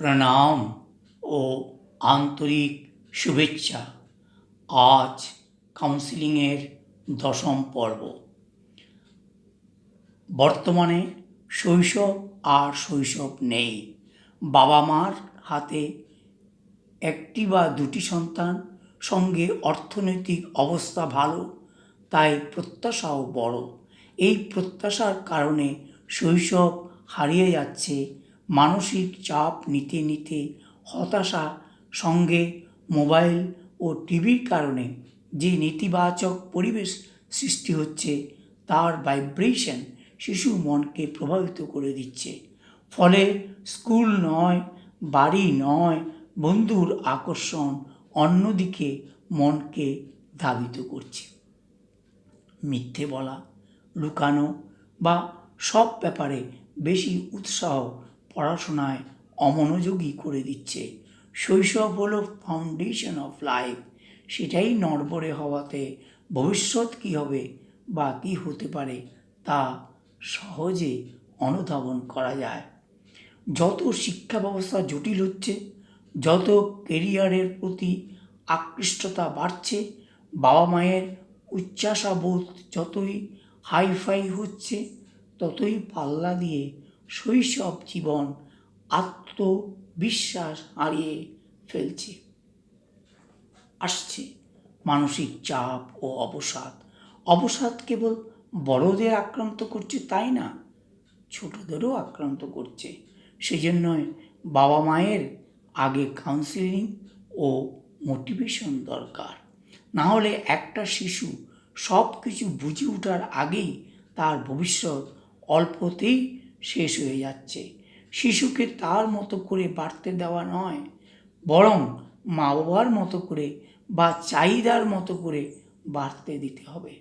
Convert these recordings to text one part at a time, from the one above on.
প্রণাম ও আন্তরিক শুভেচ্ছা। আজ কাউন্সিলিংয়ের দশম পর্ব। বর্তমানে শৈশব আর শৈশব নেই। বাবা মার হাতে একটি বা দুটি সন্তান, সঙ্গে অর্থনৈতিক অবস্থা ভালো, তাই প্রত্যাশাও বড়। এই প্রত্যাশার কারণে শৈশব হারিয়ে যাচ্ছে মানসিক চাপ নিতে নিতে হতাশা সঙ্গে মোবাইল ও টিভির কারণে যে নেতিবাচক পরিবেশ সৃষ্টি হচ্ছে, তার ভাইব্রেশন শিশু মনকে প্রভাবিত করে দিচ্ছে। ফলে স্কুল নয়, বাড়ি নয়, বন্ধুর আকর্ষণ অন্যদিকে মনকে ধাবিত করছে। মিথ্যে বলা, লুকানো বা সব ব্যাপারে বেশি উৎসাহ পড়াশোনায় অমনোযোগী করে দিচ্ছে। শৈশব হলো ফাউন্ডেশন অফ লাইফ সেটাই নড়বড়ে হওয়াতে ভবিষ্যৎ কী হবে বা কী হতে পারে তা সহজে অনুধাবন করা যায়। যত শিক্ষা ব্যবস্থা জটিল হচ্ছে, যত কেরিয়ারের প্রতি আকৃষ্টতা বাড়ছে, বাবা মায়ের উচ্চাসাবোধ যতই হাইফাই হচ্ছে, ততই পাল্লা দিয়ে শৈশব জীবন আত্মবিশ্বাস হারিয়ে ফেলছে। আসছে মানসিক চাপ ও অবসাদ। অবসাদ কেবল বড়দের আক্রান্ত করছে তাই না? ছোটদেরও আক্রান্ত করছে। সেজন্যই বাবা মায়ের আগে কাউন্সিলিং ও মোটিভেশন দরকার। না হলে একটা শিশু সব কিছু বুঝে ওঠার আগেই তার ভবিষ্যৎ অল্পতেই শেষ হয়ে যাচ্ছে। শিশুকে তার মতো করে বাড়তে দেওয়া নয়, বরং মা বাবার মতো করে বা চাহিদার মতো করে বাড়তে দিতে হবে।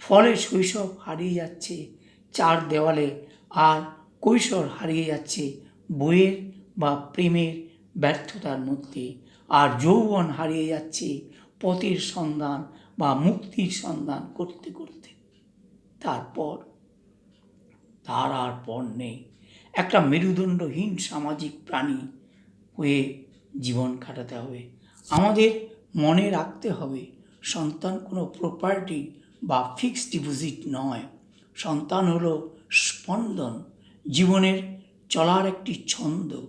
ফলে শৈশব হারিয়ে যাচ্ছে চার দেওয়ালে, আর কৈশোর হারিয়ে যাচ্ছে বইয়ের বা প্রেমের ব্যর্থতার মধ্যে। আর যৌবন হারিয়ে যাচ্ছে পথের সন্ধান বা মুক্তির সন্ধান করতে করতে। তারপর তার আর পর নেই। একটা মেরুদণ্ডহীন সামাজিক প্রাণী হয়ে জীবন কাটাতে হবে। আমাদের মনে রাখতে হবে, সন্তান কোনো প্রপার্টি বা ফিক্সড ডিপোজিট নয়। সন্তান হলো স্পন্দন, জীবনের চলার একটি ছন্দ।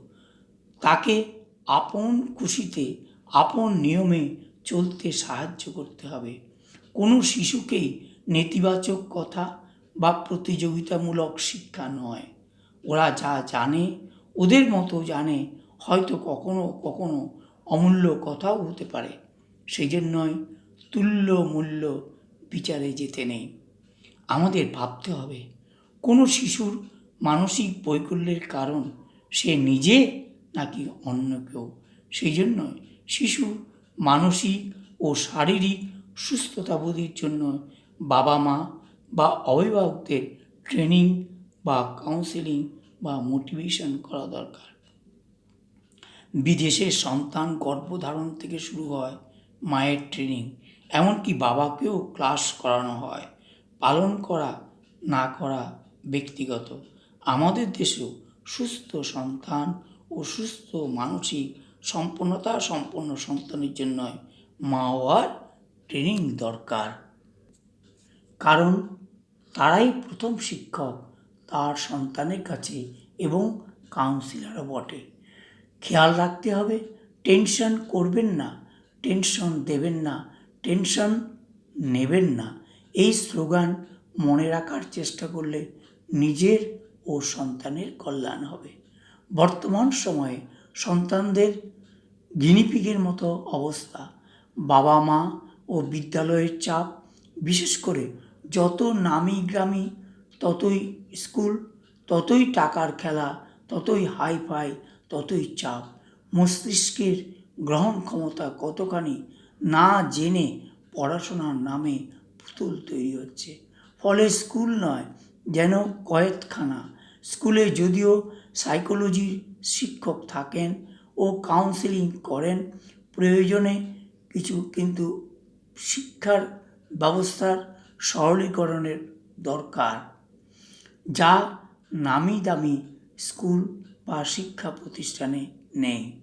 তাকে আপন খুশিতে, আপন নিয়মে চলতে সাহায্য করতে হবে। কোনো শিশুকেই নেতিবাচক কথা বা প্রতিযোগিতামূলক শিক্ষা নয়। ওরা যা জানে, ওদের মতো জানে, হয়তো কখনো কখনো অমূল্য কথাও হতে পারে। সেই জন্যই তুল্য মূল্য বিচারে যেতে নেই। আমাদের ভাবতে হবে, কোনো শিশুর মানসিক বৈকল্যের কারণ সে নিজে নাকি অন্য কেউ? সেই জন্য শিশুর মানসিক ও শারীরিক সুস্থতা বোধের জন্য বাবা মা বা অভিভাবকদের ট্রেনিং বা কাউন্সেলিং বা মোটিভেশন করা দরকার। বিদেশে সন্তান গর্ভধারণ থেকে শুরু হয় মায়ের ট্রেনিং, এমনকি বাবাকেও ক্লাস করানো হয়। পালন করা, না করা ব্যক্তিগত। আমাদের দেশেও সুস্থ সন্তান ও সুস্থ মানসিক সম্পন্নতা সম্পন্ন সন্তানের জন্য মা হওয়ার ট্রেনিং দরকার। কারণ তারাই প্রথম শিক্ষক তার সন্তানের কাছে এবং কাউন্সিলারও বটে। খেয়াল রাখতে হবে টেনশন করবেন না টেনশন দেবেন না টেনশন নেবেন না। এই স্লোগান মনে রাখার চেষ্টা করলে নিজের ও সন্তানের কল্যাণ হবে। বর্তমান সময়ে সন্তানদের গিনিপিগের মতো অবস্থা। বাবা মা ও বিদ্যালয়ের চাপ, বিশেষ করে যত নামি গ্রামি, ততই স্কুল, ততই টাকার খেলা, ততই হাইফাই ততই চাপ। মস্তিষ্কের গ্রহণ ক্ষমতা কতখানি না জেনে পড়াশোনার নামে পুতুল তৈরি হচ্ছে। ফলে স্কুল নয়, যেন কয়েতখানা স্কুলে যদিও সাইকোলজির শিক্ষক থাকেন ও কাউন্সেলিং করেন, প্রয়োজনে কিছু কিন্তু শিক্ষার ব্যবস্থার সরলীকরণের দরকার, যা নামি দামি স্কুল বা শিক্ষা প্রতিষ্ঠানে নেই।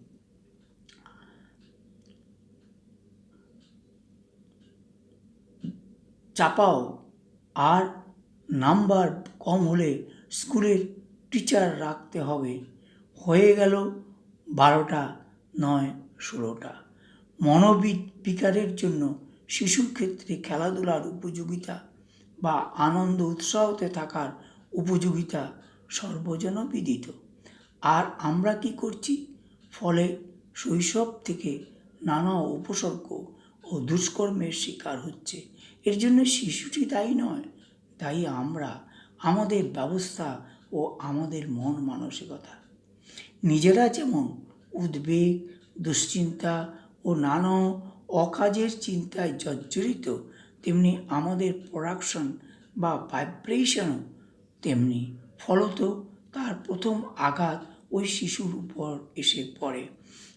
চাপাও, আর নাম্বার কম হলে স্কুলের টিচার রাখতে হবে। হয়ে গেল বারোটা, নয়, ষোলোটা। মনোবিদ বিকারের জন্য শিশুর ক্ষেত্রে খেলাধুলার উপযোগিতা বা আনন্দ উৎসাহতে থাকার উপযোগিতা সর্বজন বিদিত আর আমরা কি করছি? ফলে শৈশব থেকে নানা উপসর্গ ও দুষ্কর্মের শিকার হচ্ছে। এর জন্য শিশুটি দায়ী নয় তাই আমরা, আমাদের ব্যবস্থা ও আমাদের মন মানসিকতা। নিজেরা যেমন উদ্বেগ, দুশ্চিন্তা ও নানা অকাজের চিন্তায় জর্জরিত, তেমনি আমাদের প্রোডাকশন বা ভাইব্রেশনও তেমনি। ফলত তার প্রথম আঘাত ওই শিশুর উপর এসে পড়ে।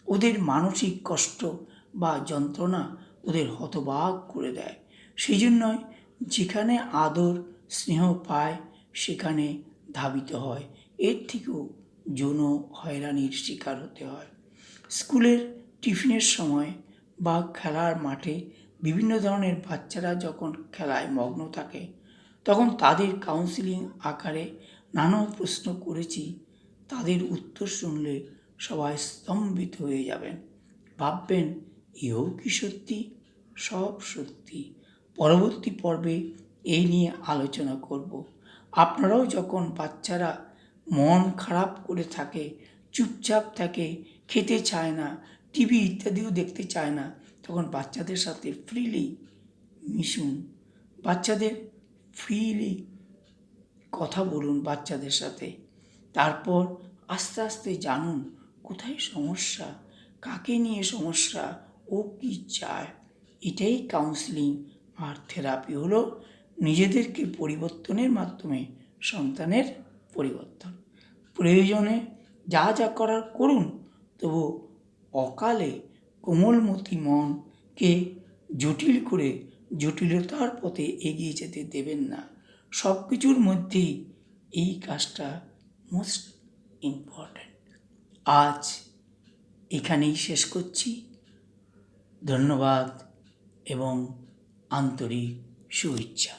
ওদের মানসিক কষ্ট বা যন্ত্রণা ওদের হতবাক করে দেয়। সেই জন্যই যেখানে আদর স্নেহ পায়, সেখানে ধাবিত হয়। এর থেকেও যৌন হয়রানির শিকার হতে হয়। স্কুলের টিফিনের সময় বা খেলার মাঠে বিভিন্ন ধরনের বাচ্চারা যখন খেলায় মগ্ন থাকে, তখন তাদের কাউন্সিলিং আকারে নানা প্রশ্ন করেছি। তাদের উত্তর শুনলে সবাই স্তম্ভিত হয়ে যাবেন। ভাববেন, এও কি সত্যি? সব সত্যি। পরবর্তী পর্বে এই নিয়ে আলোচনা করব। আপনারাও যখন বাচ্চারা মন খারাপ করে থাকে, চুপচাপ থাকে, খেতে চায় না টিভি ইত্যাদিও দেখতে চায় না। তখন বাচ্চাদের সাথে ফ্রিলি মিশুন। বাচ্চাদের ফ্রিলি কথা বলুন বাচ্চাদের সাথে। তারপর আস্তে আস্তে জানুন কোথায় সমস্যা, কাকে নিয়ে সমস্যা, ও কি চায়। এটাই কাউন্সিলিং আর থেরাপি হলো নিজেদেরকে পরিবর্তনের মাধ্যমে সন্তানের পরিবর্তন। প্রয়োজনে যা যা করার করুন তবু অকালে কোমলমতি মনকে জটিল করে জটিলতার পথে এগিয়ে যেতে দেবেন না। সব কিছুর মধ্যেই এই কাজটা মোস্ট ইম্পর্ট্যান্ট আজ এখানেই শেষ করছি। ধন্যবাদ এবং আন্তরিক শুভেচ্ছা।